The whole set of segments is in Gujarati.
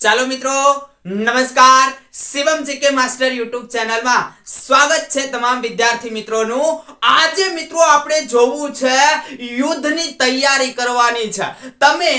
ચાલો મિત્રો નમસ્કાર. શિવમ જીકે માસ્ટર યુટ્યુબ ચેનલમાં સ્વાગત છે તમામ વિદ્યાર્થી મિત્રોનું. આજે મિત્રો આપણે જોવું છે યુદ્ધની તૈયારી કરવાની છે. તમે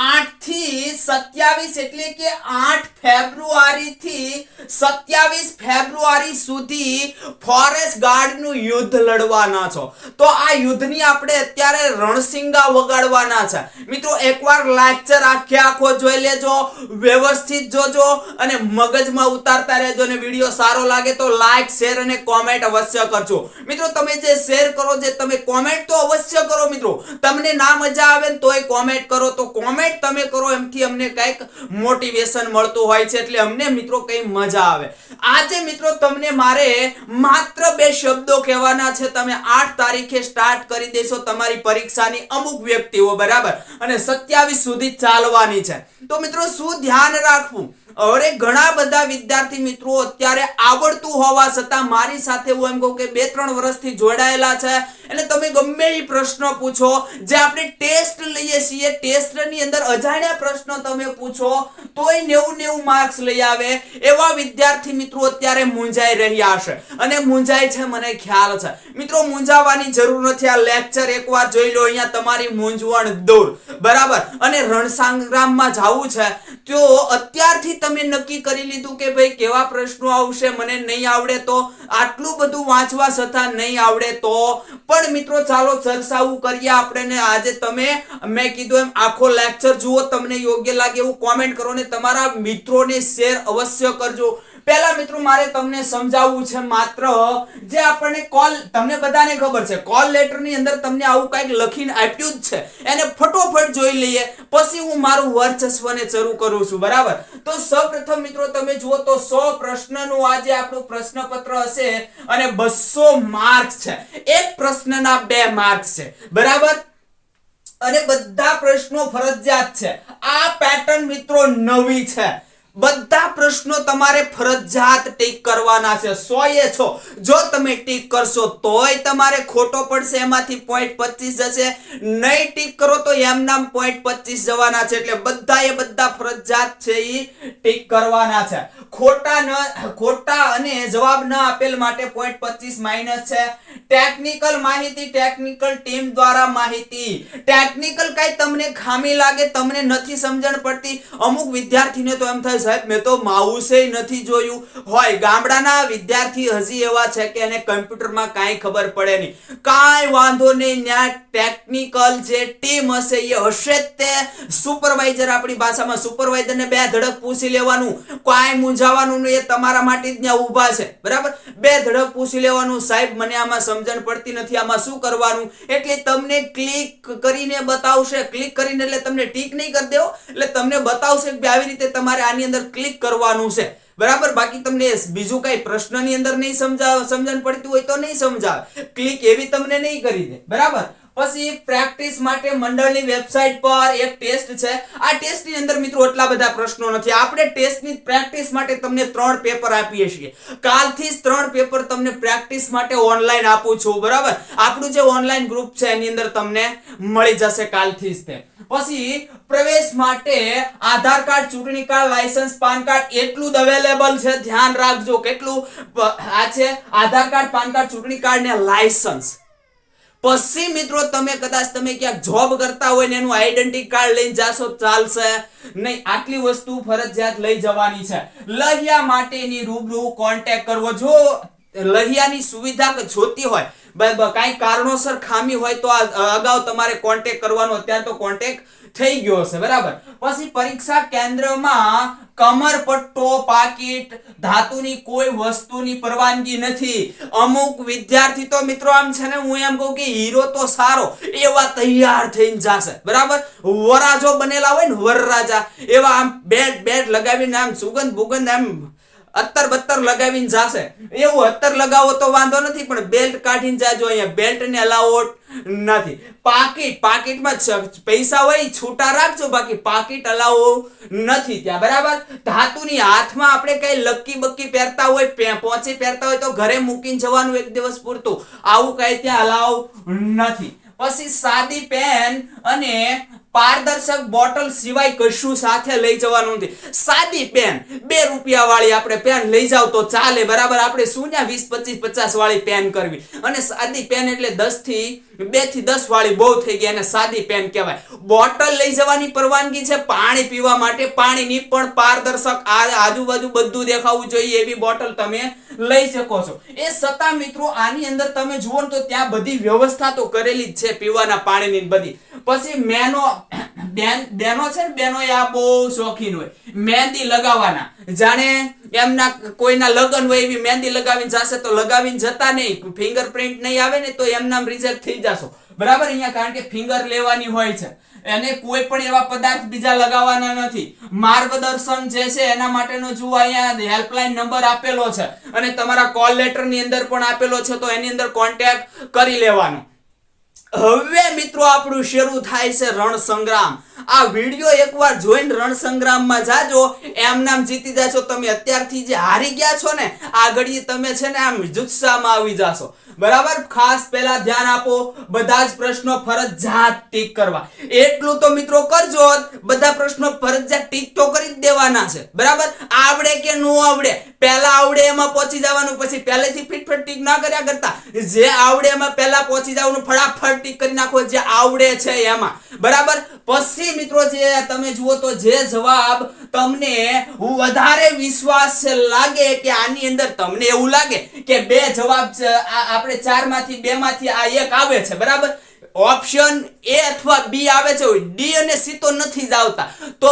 8 થી 27 એટલે કે 8 ફેબ્રુઆરી થી 27 ફેબ્રુઆરી સુધી ફોરેસ્ટ ગાર્ડનું યુદ્ધ લડવાના છો. તો આ યુદ્ધની આપણે અત્યારે રણસિંગા વગાડવાના છે. મિત્રો, એકવાર લેક્ચર આખે આખો જોઈ લેજો, વ્યવસ્થિત જોજો અને મગજમાં ઉતારતા રહેજો અને વીડિયો સારો લાગે તો લાઈક શેર અને કોમેન્ટ અવશ્ય કરજો. મિત્રો, તમે જે શેર કરો જે તમે કોમેન્ટ તો અવશ્ય કરો મિત્રો. તમને ના મજા આવે ને તોય કોમેન્ટ કરો. તો કોમેન્ટ તમે કરો, એમથી અમને કંઈક મોટિવેશન મળતું હોય છે એટલે અમને મિત્રો કંઈ મજા આવે. આજે મિત્રો તમને મારે માત્ર બે શબ્દો કહેવાના છે. તમે આઠ તારીખે સ્ટાર્ટ કરી દેશો તમારી પરીક્ષાની અમુક વ્યક્તિઓ, બરાબર? અને સત્યાવીસ સુધી ચાલવાની છે. તો મિત્રો, શું ધ્યાન રાખવું? અરે ઘણા બધા વિદ્યાર્થી મિત્રો અત્યારે આવડતું હોવા છતાં મારી સાથે હું એમ કહું કે બે ત્રણ વર્ષથી જોડાયેલા છે. એટલે તમે ગમે એ પ્રશ્ન પૂછો, જે આપણે ટેસ્ટ લઈએ છીએ, ટેસ્ટની અંદર અજાણ્યા પ્રશ્નો તમે પૂછો, તોય નેવું નેવું માર્ક્સ લઈ આવે એવા વિદ્યાર્થી મિત્રો અત્યારે મૂંઝાઈ રહ્યા હશે અને મૂંઝાય છે મને ખ્યાલ છે. મિત્રો, મૂંઝાવાની જરૂર નથી. આ લેક્ચર એકવાર જોઈ લો, અહીંયા તમારી મૂંઝવણ દૂર. બરાબર? અને રણસંગ્રામમાં જવું છે, તો અત્યારથી તમે નક્કી કરી લીધું કે ભાઈ કેવા પ્રશ્નો આવશે, મને નહીં આવડે તો આટલું બધું વાંચવા છતાં નહીં આવડે તો. પણ મિત્રો, ચાલો ચર્ચાવું કરીએ આપણે ને આજે તમે, મેં કીધું એમ, આખો લેક્ચર જુઓ, તમને યોગ્ય લાગે એવું કોમેન્ટ કરો ને તમારા મિત્રોને શેર અવશ્ય કરજો. પહેલા મિત્રો, મારે તમને સમજાવવું છે માત્ર જે આપણને કોલ તમને બધાને ખબર છે કોલ લેટરની અંદર તમને આવું કંઈક લખીને આપ્યું જ છે. એને ફટોફટ જોઈ લઈએ, પછી હું મારું વર્ચસ્વને શરૂ કરું છું, બરાબર? તો સૌપ્રથમ મિત્રો, તમે જુઓ તો 100 પ્રશ્નનું આજે આપણું પ્રશ્નપત્ર હશે અને 200 માર્ક્સ છે. એક પ્રશ્નના બે માર્ક્સ છે, બરાબર? અને બધા પ્રશ્નો ફરજિયાત છે. આ પેટર્ન મિત્રો નવી છે. બધા પ્રશ્નો તમારે ફરજિયાત ટીક કરવાના છે. સો એ છો. જો તમે ટીક કરશો તોય તમારે ખોટો પડશે, એમાંથી પોઈન્ટ પચીસ જશે. નહીં ટીક કરો તો એમના પોઈન્ટ પચીસ જવાના છે. એટલે બધા એ બધા ફરજિયાત છે એ ટીક કરવાના છે. ખોટા ન, ખોટા અને જવાબ ન આપેલ માટે પોઈન્ટ પચીસ માઇનસ છે. ટેકનિકલ માહિતી ટેકનિકલ ટીમ દ્વારા માહિતી. ટેકનિકલ કઈ તમને ખામી લાગે, તમને નથી સમજણ પડતી. અમુક વિદ્યાર્થીને તો એમ થાય સાહેબ, મેં તો માઉસે નથી જોયું. હોય, ગામડાના વિદ્યાર્થી હજી એવા છે કે એને કમ્પ્યુટરમાં કાંઈ ખબર પડે નહીં. કાંઈ વાંધો નહીં, ત્યાં ટેકનિકલ જે ટીમ હશે એ હશે તે. સુપરવાઇઝર આપણી ભાષામાં સુપરવાઇઝરને બે ધડક પૂછી લેવાનું, કાંઈ મૂંઝાવાનું એ તમારા માટે જ ત્યાં ઊભા છે. બરાબર? બે ધડક પૂછી લેવાનું, સાહેબ, મને આમાં સમજણ પડતી નથી, આમાં શું કરવાનું? એટલે તમને ક્લિક કરીને બતાવશે. ક્લિક કરીને એટલે તમને ટીક નહીં કરી દેવો. એટલે તમને બતાવશે કે આવી રીતે તમારે આની અંદર ક્લિક કરવાનું છે. બરાબર? બાકી તમને બીજું કઈ પ્રશ્નની અંદર નહીં સમજાવ સમજણ પડતી હોય તો નહીં સમજાવે ક્લિક એવી તમને નહીં કરી દે બરાબર? પછી પ્રેક્ટિસ માટે મંડળની વેબસાઇટ પર એક ટેસ્ટ છે. આ ટેસ્ટની અંદર મિત્રો એટલા બધા પ્રશ્નો નથી. આપણે ટેસ્ટની પ્રેક્ટિસ માટે તમને ત્રણ પેપર આપીએ છીએ. કાલથી જ ત્રણ પેપર તમને પ્રેક્ટિસ માટે ઓનલાઈન આપું છું. બરાબર? આપણું જે ઓનલાઈન ગ્રુપ છે, એની અંદર તમને મળી જશે કાલથી જ તે. પછી પ્રવેશ માટે આધાર કાર્ડ, ચૂંટણી કાર્ડ લાયસન્સ પાન કાર્ડ એટલું જ અવેલેબલ છે. ધ્યાન રાખજો. કેટલું આ છે? આધાર કાર્ડ, પાન કાર્ડ, ચૂંટણી કાર્ડ ને લાયસન્સ પછી મિત્રો તમે કદાચ તમે ક્યાંક જોબ કરતા હોય ને એનું આઈડેન્ટિટી કાર્ડ લઈને જાશો, ચાલશે. નહીં, આટલી વસ્તુ ફરજિયાત લઈ જવાની છે. લહિયા માટેની રૂબરૂ કોન્ટેક્ટ કરવો. જો લહિયાની સુવિધા જોતી હોય કાંઈ કારણોસર ખામી હોય તો અગાઉ તમારે કોન્ટેક કરવાનો, અત્યારે તો કોન્ટેક થઈ ગયો હશે, બરાબર? પછી પરીક્ષા કેન્દ્રમાં કમરપટ્ટો પાકીટ, ધાતુની કોઈ વસ્તુની પરવાનગી નથી. અમુક વિદ્યાર્થી તો મિત્રો આમ છે ને, હું એમ કહું કે હીરો તો સારો, એવા તૈયાર થઈને જાશે, બરાબર? વરાજો બનેલા હોય ને, વરરાજા, એવા આમ બેટ બેટ લગાવીને આમ સુગંધ બુગંધ આમ અત્તર બત્તર લગાવીને જાશે. એવું અત્તર લગાવો તો વાંધો નથી, પણ બેલ્ટ કાઢીને જાજો અહીંયા. બેલ્ટ ને લાવો નથી. પાકીટ પાકીટમાં પૈસા હોય, છૂટા રાખજો, બાકી પાકીટ અલાવો નથી ત્યાં. બરાબર? ધાતુની હાથમાં આપણે કઈ લક્કી બક્કી પહેરતા હોય, પે- પોંચી પહેરતા હોય તો ઘરે મૂકીને જવાનું એક દિવસ પૂરતું. આવું કઈ ત્યાં અલાવ નથી. પછી સાદી પેન અને પારદર્શક બોટલ સિવાય કશું સાથે લઈ જવાનું નથી. સાદી પેન, બે રૂપિયા વાળી આપણે પેન લઈ જાવ તો ચાલે. બરાબર? આપણે શું ને વીસ, પચીસ પચાસ વાળી પેન કરવી. અને સાદી પેન એટલે દસથી બેથી દસ વાળી બહુ થઈ ગઈ અને સાદી પેન કહેવાય. બોટલ લઈ જવાની પરવાનગી છે પાણી પીવા માટે. પાણીની પણ પારદર્શક આજુબાજુ બધું દેખાવું જોઈએ એવી બોટલ તમે લઈ શકો છો. એ છતાં મિત્રો, આની અંદર તમે જુઓ તો ત્યાં બધી વ્યવસ્થા તો કરેલી જ છે પીવાના પાણીની બધી. પછી મેનો, બેન, બેનો છે ને બેનો આ બહુ શોખીન હોય. મહેંદી લગાવવાના. જાણે એમના કોઈના લગ્ન હોય એવી મહેંદી લગાવીને જશે તો લગાવીને જતા નહીં. ફિંગરપ્રિન્ટ નહીં આવે ને તો એમનામ રિજેક્ટ થઈ જશો. બરાબર? અહીંયા કારણ કે ફિંગર લેવાની હોય છે. અને કોઈ પણ એવા પદાર્થ બીજા લગાવવાના નથી. માર્ગદર્શન જે છે એના માટેનો જુઓ અહીંયા હેલ્પલાઇન નંબર આપેલો છે અને તમારા કોલ લેટરની અંદર પણ આપેલો છે તો એની અંદર કોન્ટેક્ટ કરી લેવાનો. હવે મિત્રો આપણું શરૂ થાય છે રણ સંગ્રામ આ વીડિયો એકવાર જોઈને રણ સંગ્રામમાં જાજો. એમ નામ જીતી જાશો તમે અત્યારથી જે હારી ગયા છો ને, આગળ તમે છે ને આમ જુસ્સામાં આવી જાશો. બરાબર? ખાસ પહેલા ધ્યાન આપો, બધા જ પ્રશ્નો ફરજિયાત ટીક કરવા. એટલું તો મિત્રો કરજો બધા પ્રશ્નો ફરજિયાત ટીક તો કરી જ દેવાના છે. બરાબર? આવડે કે નો આવડે? પહેલા એમાં પહોંચી જવાનું, પછી પહેલેથી ફિટફટ ટીક ના કર્યા કરતા, જે આવડે એમાં પહેલા પહોંચી જવાનું, ફટાફટ ટીક કરી નાખો, જે આવડે છે એમાં. બરાબર? પછી મિત્રો જે તમે જુઓ તો જે જવાબ તમને વધારે વિશ્વાસ લાગે કે આની અંદર તમને એવું લાગે કે બે જવાબ આપણે ચારમાંથી બે માંથી આ એક આવે છે, બરાબર? ઓપ્શન એ અથવા બી આવે છે ડી અને સી તો નથી જ આવતા. તો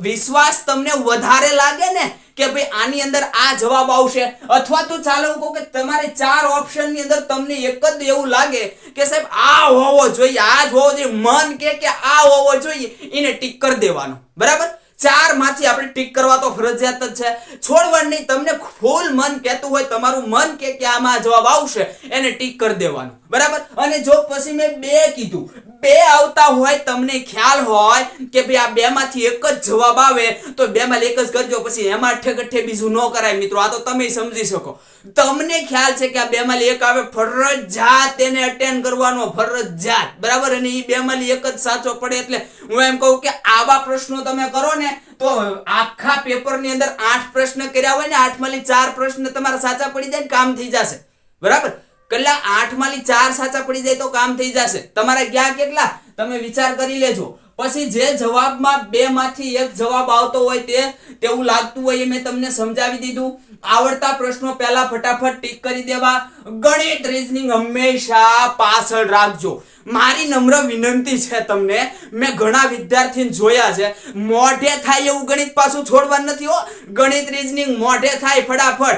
વિશ્વાસ તમને વધારે લાગે ને કે ભાઈ આની અંદર આ જવાબ આવશે? અથવા તો ચાલો હું કહું કે તમારે ચાર ઓપ્શનની અંદર તમને એક જ એવું લાગે કે સાહેબ, આ હોવો જોઈએ આ જ હોવો જોઈએ, મન કે કે આ હોવો જોઈએ, એને ટીક કરી દેવાનો. બરાબર? ચારમાંથી આપણે ટીક કરવા તો ફરજિયાત જ છે. છોડવાનું તમને ફૂલ મન કહેતું હોય, તમારું મન કે કે આમાં જવાબ આવશે, એને ટીક કરી દેવાનું. બરાબર? અને જો પછી મેં બે કીધું. બે આવતા હોય, તમને ખ્યાલ હોય કે ભાઈ આ બે માંથી એક જ જવાબ આવે, તો બે માં એક જ કરજો, પછી એમાં અઠ્ઠે કઠે બીજું ન કરાય. મિત્રો, આ તો તમે સમજી શકો. તમને ખ્યાલ છે કે આ બે એક આવે ફરજિયાત એને અટેન્ડ કરવાનો ફરજિયાત. બરાબર? અને એ બે એક જ સાચો પડે એટલે હું એમ કહું કે આવા પ્રશ્નો તમે કરો ને, તો આખા પેપરની અંદર આઠ પ્રશ્ન કર્યા હોય ને આઠ માલી ચાર પ્રશ્ન તમારા સાચા પડી જાય કામ થઈ જશે. બરાબર? કલા આઠ માલી ચાર સાચા પડી જાય તો કામ થઈ જશે. તમારે ક્યાં કેટલા? તમે વિચાર કરી લેજો. પછી જે જવાબમાં બે માંથી એક જવાબ આવતો હોય તે તેવું લાગતું હોય એ મેં તમને સમજાવી દીધું. આવડતા પ્રશ્નો પહેલા ફટાફટ ટીક કરી દેવા. ગણિત રીઝનિંગ હંમેશા પાછળ રાખજો. મારી નમ્ર વિનંતી છે તમને. મેં ઘણા વિદ્યાર્થીને જોયા છે. મોઢે થાય એવું ગણિત પાછું છોડવાનું નથી હો. ગણિત રીઝનિંગ મોઢે થાય ફટાફટ.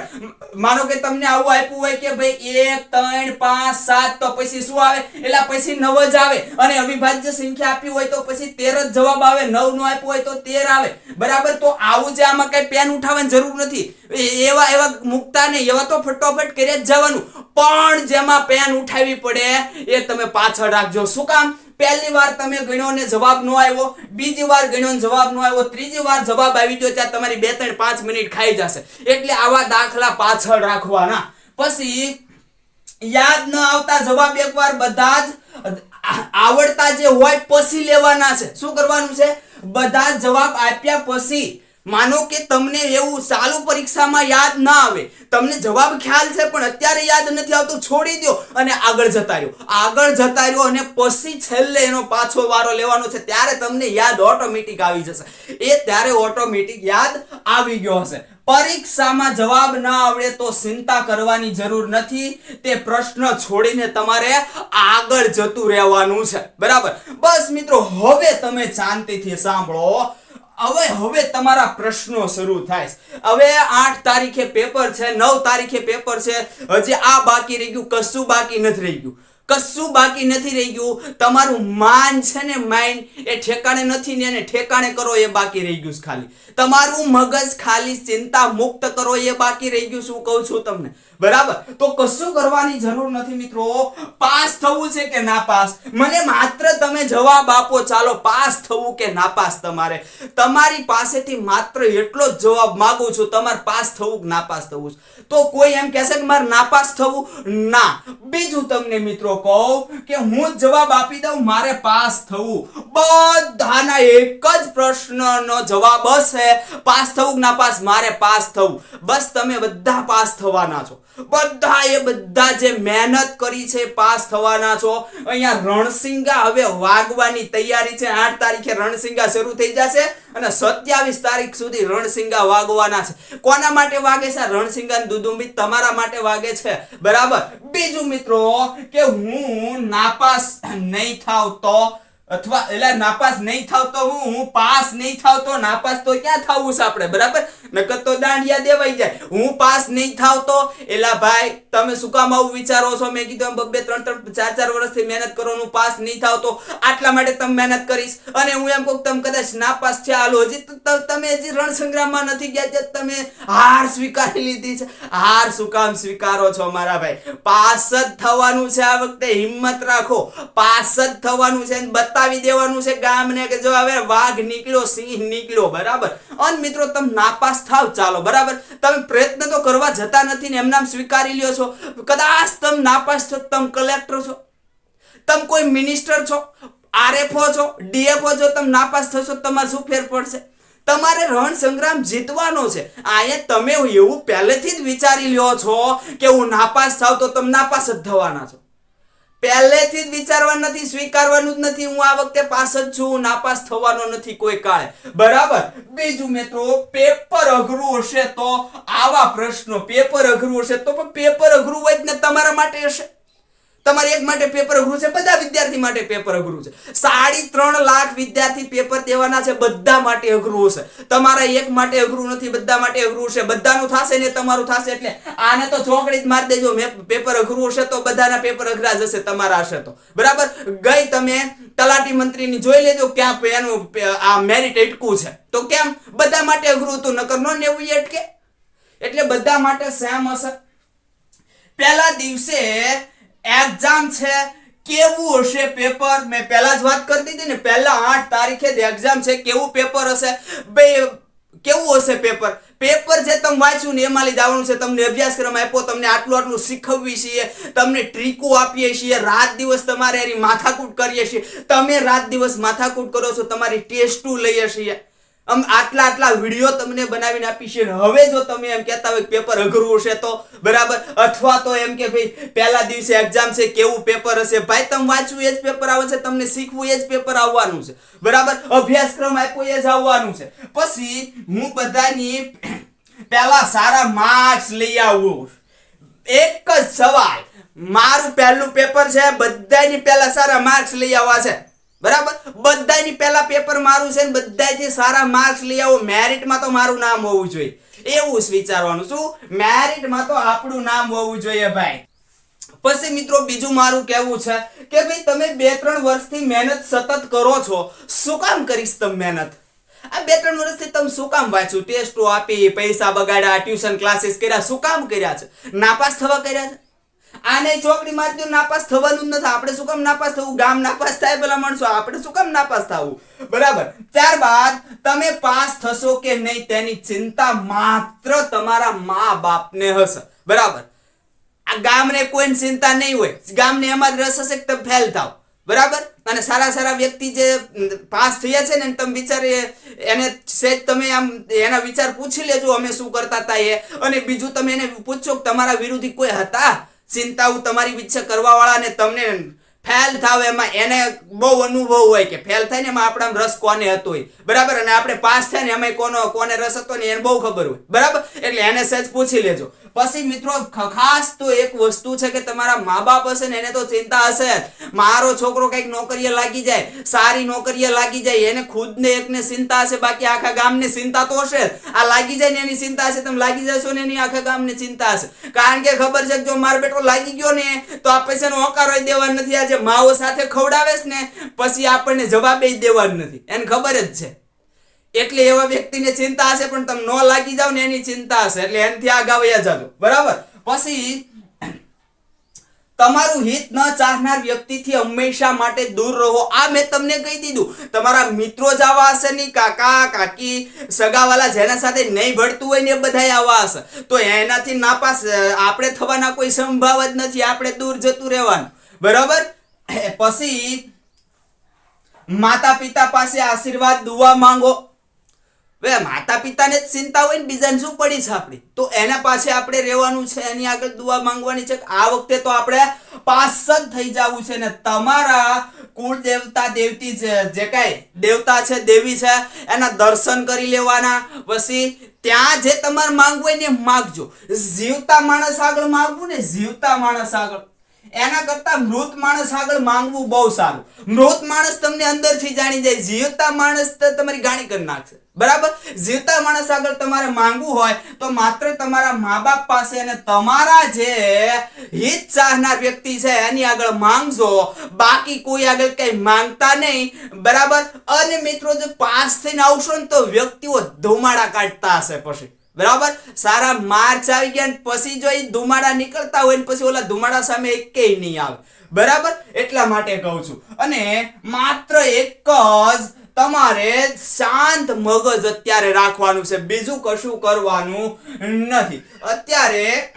માનો કે તમને આવું આપ્યું હોય કે ભાઈ એક, ત્રણ, પાંચ, સાત, તો પછી શું આવે? એટલે પછી નવ જ આવે. અને અવિભાજ્ય સંખ્યા આપી હોય તો પછી તેર જ જવાબ આવે. નવ નો આપ્યું હોય તો તેર આવે. બરાબર? તો આવું જે આમાં કઈ પેન ઉઠાવવાની જરૂર નથી. એવા એવા મુકતા નહીં એવા તો ફટોફટ કરી જ જવાનું. પણ જેમાં પેન ઉઠાવી પડે, એ તમે પાછળ રાખજો. શું કામ? પહેલી વાર તમે ગણ્યો ને જવાબ નો આવ્યો, બીજી વાર ગણ્યો ને જવાબ નો આવ્યો, ત્રીજી વાર જવાબ આવી ગયો ત્યાં તમારી બે ત્રણ પાંચ મિનિટ ખાઈ જશે. એટલે આવા દાખલા પાછળ રાખવાના. પછી યાદ ન આવતા જવાબ એકવાર બધા જ આવડતા જે હોય, પછી લેવાના છે. શું કરવાનું છે? બધા જવાબ આપ્યા પછી માનો કે તમને એવું ચાલુ પરીક્ષામાં યાદ ના આવે. તમને જવાબ ખ્યાલ છે, પણ અત્યારે યાદ નથી આવતું, છોડી દો અને આગળ જતા રહ્યો. આગળ જતા રહ્યો અને પછી છેલ્લે એનો પાછો વારો લેવાનો છે, ત્યારે તમને યાદ ઓટોમેટિક આવી જશે. એ ત્યારે ઓટોમેટિક યાદ આવી ગયો હશે. પરીક્ષામાં જવાબ ના આવડે તો ચિંતા કરવાની જરૂર નથી. તે પ્રશ્ન છોડીને તમારે આગળ જતું રહેવાનું છે. બરાબર? બસ મિત્રો, હવે તમે શાંતિથી સાંભળો. હવે હવે તમારા પ્રશ્નો શરૂ થાય હવે આઠ તારીખે પેપર છે, નવ તારીખે પેપર છે. હજી આ બાકી રહી ગયું, કશું બાકી નથી રહી ગયું. કશું બાકી નથી રહી ગયું. તમારું માન છે ને માઇન્ડ એ ઠેકાણે નથી ને એને ઠેકાણે કરો એ બાકી રહી ગયું ખાલી. તમારું મગજ ખાલી ચિંતા મુક્ત કરો એ બાકી રહી ગયું શું કહું છું તમને. બરાબર? તો કશું કરવાની જરૂર નથી મિત્રો. પાસ થવું છે કે ના પાસ? મને માત્ર તમે જવાબ આપો, ચાલો પાસ થવું કે નાપાસ તમારે? તમારી પાસેથી માત્ર એટલો જ જવાબ માંગુ છું, તમારે પાસ થવું કે નાપાસ થવું છે. તો કોઈ એમ કહેશે કે મારે નાપાસ થવું? ના. બીજું તમને મિત્રો કહું કે હું જવાબ આપી દઉં, મારે પાસ થવું. બધાના એક જ પ્રશ્નનો જવાબ હશે. પાસ થવું ના પાસ? મારે પાસ થવું. બસ તમે બધા પાસ થવાના છો. બધા એ બધા જે મહેનત કરી છે, પાસ થવાના છો. અહીંયા રણસિંગા હવે વાગવાની તૈયારી છે. આઠ તારીખે રણસિંગા શરૂ થઈ જશે અને સત્યાવીસ તારીખ સુધી રણસિંગા વાગવાના છે. કોના માટે વાગે છે? રણસિંગા દુદુંબી તમારા માટે વાગે છે. બરાબર? બીજું મિત્રો, કે હું નાપાસ નહીં થાવ તો, અથવા એટલે નાપાસ નહીં થાવ તો હું હું પાસ નહીં થાવ તો નાપાસ તો ક્યાં થવું છે આપણે? બરાબર? નકર તો દાંડિયા દેવાઈ જાય. હું પાસ નહીં થાવ તો? એલા ભાઈ, તમે શું કામ આવું વિચારો છો? મેં કીધું એમ બબે ત્રણ ત્રણ ચાર ચાર વર્ષથી મહેનત કરો હું પાસ નહીં થાવ તો? આટલા માટે તમે મહેનત કરીશ. અને હું એમ કહું તમે કદાચ નાપાસ થયા. હાલો, હજી તમે હજી રણસંગ્રામમાં નથી ગયા તમે હાર સ્વીકારી લીધી છે. હાર શું કામ સ્વીકારો છો મારા ભાઈ? પાસ જ થવાનું છે આ વખતે, હિંમત રાખો. પાસ જ થવાનું છે બતાવી દેવાનું છે ગામને કે જો હવે વાઘ નીકળ્યો, સિંહ નીકળ્યો, બરાબર? અને મિત્રો, તમે નાપાસ થાવ, ચાલો, બરાબર? તમે પ્રયત્ન તો કરવા જતા નથી ને એમનામ સ્વીકારી લ્યો છો. કદાચ તમે નાપાસ છો, તમે કલેક્ટર છો, તમે કોઈ મિનિસ્ટર છો આરએફઓ છો ડીએફઓ છો, તમે નાપાસ થશો, તમારે શું ફેર પડશે? તમારે રણ સંગ્રામ જીતવાનો છે. આયે તમે એવું પહેલેથી જ વિચારી લ્યો છો કે હું નાપાસ થાવ તો તમે નાપાસ જ થવાના છો. પહેલેથી જ વિચારવાનું નથી, સ્વીકારવાનું જ નથી. હું આ વખતે પાસ જ છું, નાપાસ થવાનો નથી કોઈ કાળે. બરાબર? બીજું મિત્રો પેપર અઘરું હશે તો આવા પ્રશ્નો. પેપર અઘરું હશે તો પણ પેપર અઘરું હોય જ ને તમારા માટે હશે. તમારે એક માટે પેપર અઘરું છે, બધા વિદ્યાર્થી માટે પેપર અઘરું છે. સાડી ત્રણ લાખ વિદ્યાર્થી પેપર દેવાના છે, બધા માટે અઘરું હશે. તમારા એક માટે અઘરું નથી, બધા માટે અઘરું છે. બધાનું થશે ને તમારું થશે એટલે આને તો ચોકડી જ મારી દેજો. પેપર અઘરું હશે તો બધાના પેપર અઘરા જશે તમારા હશે તો. બરાબર? ગઈ તમે તલાટી મંત્રીની જોઈ લેજો ક્યાં એનું આ મેરિટ અટકું છે. તો કેમ? બધા માટે અઘરું હતું, નકર નો નેવું અટકે? એટલે બધા માટે સેમ હશે. પહેલા દિવસે એક્ઝામ છે, કેવું હશે પેપર મેં પહેલા જ વાત કરી દીધી ને, પહેલા આઠ તારીખે જ એક્ઝામ છે, કેવું પેપર હશે? બે, કેવું હશે પેપર પેપર જે તમે વાંચ્યું ને, એમાં આવવાનું છે, તમને અભ્યાસક્રમ આપ્યો, તમને આટલું આટલું શીખવવી છીએ, તમને ટ્રીકો આપીએ છીએ, રાત દિવસ તમારે એની માથાકૂટ કરીએ છીએ. તમે રાત દિવસ માથાકૂટ કરો છો, તમારી ટેસ્ટો લઈએ છીએ. આમ આટલા આટલા વીડિયો તમને બનાવીને આપી છે. હવે જો તમે એમ કહેતા હોય પેપર અઘરું હશે તો, બરાબર? અથવા તો એમ કે ભાઈ, પહેલા દિવસે એક્ઝામ છે, કેવું પેપર હશે? ભાઈ, તમે વાંચવું એ જ પેપર આવે છે, તમને શીખવું એ જ પેપર આવવાનું છે. બરાબર? અભ્યાસક્રમ આપ્યો એ જ આવવાનું છે. પછી હું બધાની પહેલા સારા માર્ક્સ લઈ આવું. એક જ સવાલ. મારું પહેલું પેપર છે, બધાની પહેલા સારા માર્ક્સ લઈ આવવા છે. બરાબર? બધાની પહેલા પેપર મારું છે ને જે સારા માર્ક્સ લઈ આવો. મેરિટમાં તો મારું નામ હોવું જોઈએ. એવું વિચારવાનું શું મેરિટમાં તો આપણું નામ હોવું જોઈએ ભાઈ. પછી મિત્રો બીજું મારું કહેવું છે કે ભાઈ તમે બે ત્રણ વર્ષથી મહેનત સતત કરો છો. શું કામ કરીશ તમે મહેનત? આ બે ત્રણ વર્ષથી તમે શું કામ વાંચ્યું? ટેસ્ટો આપી, પૈસા બગાડ્યા ટ્યુશન ક્લાસીસ કર્યા. શું કામ કર્યા છે? નાપાસ થવા કર્યા છે? આને ચોકડી મારી દો નાપાસ થવાનું નથી. આપણે શું કામ નાપાસ થવું? ગામ નાપાસ થાય પેલા માણસો. આપણે શું કામ નાપાસ થવું? બરાબર? ત્યારબાદ તમે પાસ થશો કે નહીં તેની ચિંતા માત્ર તમારા મા બાપને હશે. બરાબર? આ ગામને કોઈ ચિંતા નહીં હોય. ગામને એમાં જ રસ હશે કે તમે ફેલ થાવ. બરાબર? અને સારા સારા વ્યક્તિ જે પાસ થયા છે ને તમે વિચારે, એને સેજ તમે આમ એના વિચાર પૂછી લેજો, અમે શું કરતા હતા એ. અને બીજું તમે એને પૂછો કે તમારા વિરોધી કોઈ હતા? ચિંતાઓ તમારી વિશે કરવા વાળા ને તમને ફેલ થાવ એમાં એને બહુ અનુભવ હોય કે ફેલ થાય ને એમાં આપણા રસ કોને હતો બરાબર? અને આપણે પાસ થાય ને એમાં કોનો, કોને રસ હતો ને એને બહુ ખબર હોય. બરાબર? એટલે એને સહેજ પૂછી લેજો. પછી મિત્રો ખાસ તો એક વસ્તુ છે કે તમારા મા બાપ હશે ને એને તો ચિંતા હશે મારો છોકરો કંઈક નોકરીએ લાગી જાય, સારી નોકરીએ લાગી જાય, એને ખુદને એકને ચિંતા હશે, બાકી આખા ગામને ચિંતા તો હશે. આ લાગી જાય ને એની ચિંતા હશે, તમે લાગી જશો ને એની આખા ગામને ચિંતા હશે. કારણ કે ખબર છે જો મારો બેટો લાગી ગયો ને, તો આ પૈસાનો હોકારો દેવા નથી આજે. માઓ સાથે ખવડાવે છે ને, પછી આપણને જવાબ જ દેવાનું નથી. એને ખબર જ છે. એટલે એવા વ્યક્તિને ચિંતા હશે, પણ તમે ન લાગી જાવ ને એની ચિંતા હશે. એટલે એનથી આગળ જાજો બરાબર? પછી, તમારું હિત ન ચાહનાર વ્યક્તિથી હંમેશા માટે દૂર રહો. આ મેં તમને કહી દીધું. તમારા મિત્રો જ આવા હશે નહીં, કાકા, કાકી, સગાવાલા જેના સાથે નહીં ભળતું હોય ને એ બધાય આવા હશે. તો એનાથી નાપાસ આપણે થવાના કોઈ સંભાવ જ નથી. આપણે દૂર જતું રહેવાનું. બરાબર? પછી માતા પિતા પાસે આશીર્વાદ દુવા માંગો. હવે માતા પિતાને જ ચિંતા હોય ને બીજાને શું પડી છે આપણી? તો એના પાસે આપણે રહેવાનું છે, એની આગળ દુઆ માંગવાની છે. આ વખતે તો આપણે પાસ જ થઈ જવું છે ને તમારા કુળ દેવતા દેવતી છે જે કાંઈ દેવતા છે, દેવી છે, એના દર્શન કરી લેવાના. પછી ત્યાં જે તમારે માંગવું હોય ને માંગજો. જીવતા માણસ આગળ માંગવું ને જીવતા માણસ આગળ. એના કરતા મૃત માણસ આગળ માંગવું બહુ સારું. મૃત માણસ તમને અંદરથી જાણી જાય, જીવતા માણસ તો તમારી ગાણી કરી નાખશે. બરાબર? જીવતા માણસ આગળ તમારે માંગવું હોય તો માત્ર તમારા મા બાપ પાસે અને તમારા જે હિત ચાહનાર વ્યક્તિ છે એની આગળ માંગજો. બાકી કોઈ આગળ કઈ માંગતા નહીં. બરાબર? અને મિત્રો જો પાસ થઈને આવશો ને તો વ્યક્તિઓ ધુમાડા કાઢતા હશે પછી. બરાબર? સારા માર્ચ આવી ગયા પછી જો એ ધુમાડા નીકળતા હોય ને પછી ઓલા ધુમાડા સામે એકેય નહીં આવે. બરાબર? એટલા માટે કહું છું. અને માત્ર એક જ તમારે શાંત મગજ અત્યારે રાખવાનું છે. બીજું કશું કરવાનું નથી. અત્યારે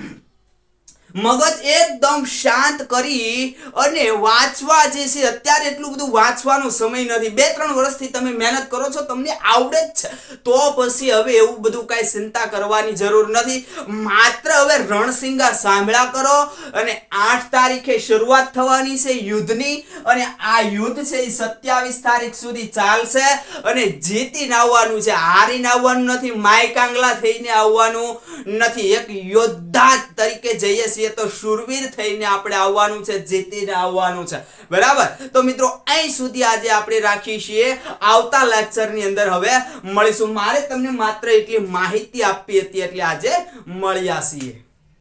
મગજ એકદમ શાંત કરી અને વાંચવા જે છે, અત્યારે એટલું બધું વાંચવાનો સમય નથી. બે ત્રણ વર્ષથી તમે મહેનત કરો છો, તમને આવડે જ છે. તો પછી હવે એવું બધું કાંઈ ચિંતા કરવાની જરૂર નથી. માત્ર હવે રણસિંગા સાંભળા કરો અને આઠ તારીખે શરૂઆત થવાની છે યુદ્ધની અને આ યુદ્ધ છે એ સત્યાવીસ તારીખ સુધી ચાલશે અને જીતીને આવવાનું છે. હારીને આવવાનું નથી માય કાંગલા થઈને આવવાનું નથી. એક યોદ્ધા તરીકે જઈએ છીએ. તો શુરવીર થઈને આપણે આવવાનું છે, જીતીને આવવાનું છે. બરાબર? તો મિત્રો, અહીં સુધી આજે આપણે રાખીએ છીએ. આવતા લેક્ચરની અંદર હવે મળીશું. મારે તમને માત્ર એટલી માહિતી આપવી હતી એટલે આજે મળ્યા છીએ.